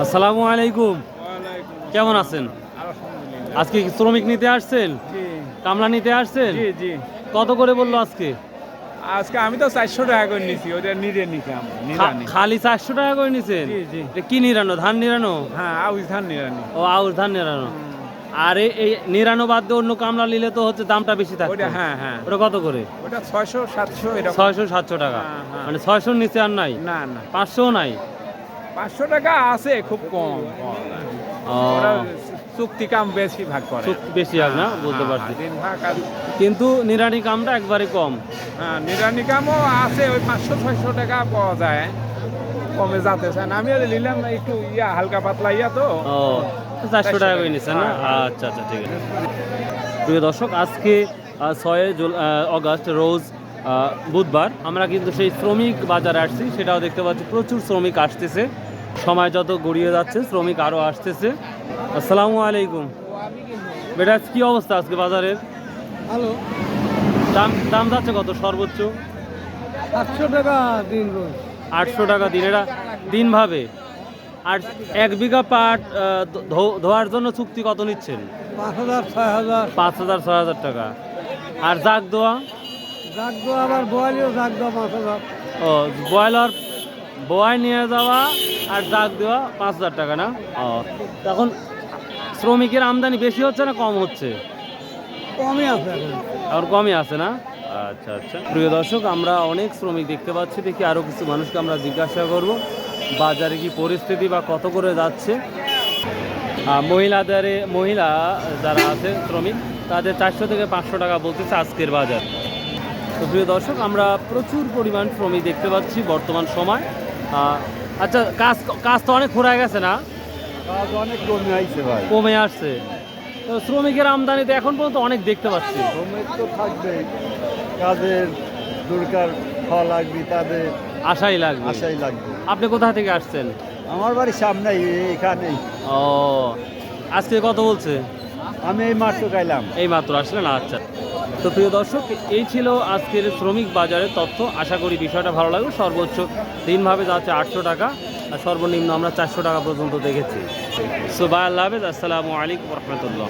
আসসালামু আলাইকুম। কেমন আছেন? আজকে কি শ্রমিক নিতে আসছেন? কামলা নিতে আসছেন? কত করে বলল আজকে? আজকে আমি তো চারশো টাকা করে নিছি ওটা নিজে নিতাম খালি চারশো টাকা করে নিছেন? কি নিরানো ধান নিরানো? হ্যাঁ আউশ ধান নিরানি। ও আউশ ধান নিরানো। আর এই- এই নিরানো বাদ দিয়ে অন্য কামলা নিলে তো হচ্ছে দামটা বেশি থাকে ওটা হ্যাঁ হ্যাঁ। ওটা কত করে? ওটা ছয়শো সাতশো ছয়শো সাতশো টাকা। হ্যাঁ, হ্যাঁ। মানে ছয়শোর নিচে আর নাই? না না। পাঁচশো নাই? পাঁচশো টাকা আছে খুব কম। চুক্তি কাম বেশি ভাগ করে। চুক্তি বেশি আর না? বলতে হ্যাঁ, পারছি। ভাগ কিন্তু নিরানি কামটা একবারে কম। হ্যাঁ নিরানি কামও আছে ওই পাঁচশো ছয়শো টাকা পাওয়া যায়। কমে যাতে চান আমি আর নিলাম একটু ইয়া হালকা পাতলা ইয়া তো। ও চারশো টাকা করে নিচ্ছেন না? আচ্ছা আচ্ছা ঠিক আছে। প্রিয় দর্শক আজকে ছয় অগস্ট রোজ বুধবার। আমরা কিন্তু সেই শ্রমিক বাজারে আসছি সেটাও দেখতে পাচ্ছি প্রচুর শ্রমিক আসতেছে। সময় যত গড়িয়ে যাচ্ছে শ্রমিক আরও আসতেছে। আসসালামু আলাইকুম। বেটা কি অবস্থা আজকে বাজারের? হ্যালো দাম দাম যাচ্ছে কত সর্বোচ্চ? সাতশো টাকা দিন আটশো টাকা দিন এটা দিনভাবে আর এক বিঘা পাট ধোয়ার জন্য চুক্তি কত নিচ্ছেন? পাঁচ হাজার ছয় হাজার। পাঁচ হাজার ছয় হাজার টাকা। আর জাগ দোয়া? জাগ দেওয়া আবার বোয়ালিও জাগ দেওয়া পাঁচ হাজার। ও ব্রয়লার বোয়াই নিয়ে যাওয়া আর জাগ দেওয়া পাঁচ হাজার টাকা না? ও। তখন শ্রমিকের আমদানি বেশি হচ্ছে না কম হচ্ছে? কমই আছে এখন। আর কমই আছে না? আচ্ছা আচ্ছা। প্রিয় দর্শক আমরা অনেক শ্রমিক দেখতে পাচ্ছি দেখি আরও কিছু মানুষকে আমরা জিজ্ঞাসা করব বাজারে কি পরিস্থিতি বা কত করে যাচ্ছে? মহিলাদের মহিলা যারা আছে শ্রমিক তাদের চারশো থেকে পাঁচশো টাকা বলতেছে আজকের বাজার। তো প্রিয় দর্শক আমরা প্রচুর পরিমাণ শ্রমিক দেখতে পাচ্ছি বর্তমান সময়। আচ্ছা কাজ কাজ তো অনেক ফুরায় গেছে না? কাজ অনেক কমে আইছে ভাই। কমে আসছে। তো শ্রমিকের আমদানি তো এখন পর্যন্ত অনেক দেখতে পাচ্ছি। শ্রমিক তো থাকবে কাজের দরকার ফল লাগবে তাদের আশাই লাগবে। আশাই লাগবে। আপনি কোথা থেকে আসছেন? আমার বাড়ির সামনে এখানেই। ও আজকে কত বলছে? আমি এই মাত্র গাইলাম এই মাত্র আসলেন? আচ্ছা। তো প্রিয় দর্শক, এই ছিল আজকের শ্রমিক বাজারের তথ্য। আশা করি বিষয়টা ভালো লাগবে সর্বোচ্চ দিনভাবে যাচ্ছে আটশো টাকা, আর সর্বনিম্ন আমরা চারশো টাকা পর্যন্ত দেখেছি। সো বাই, আল্লাহ হাফেজ। আসসালামু আলাইকুম রহমতুল্লাহ।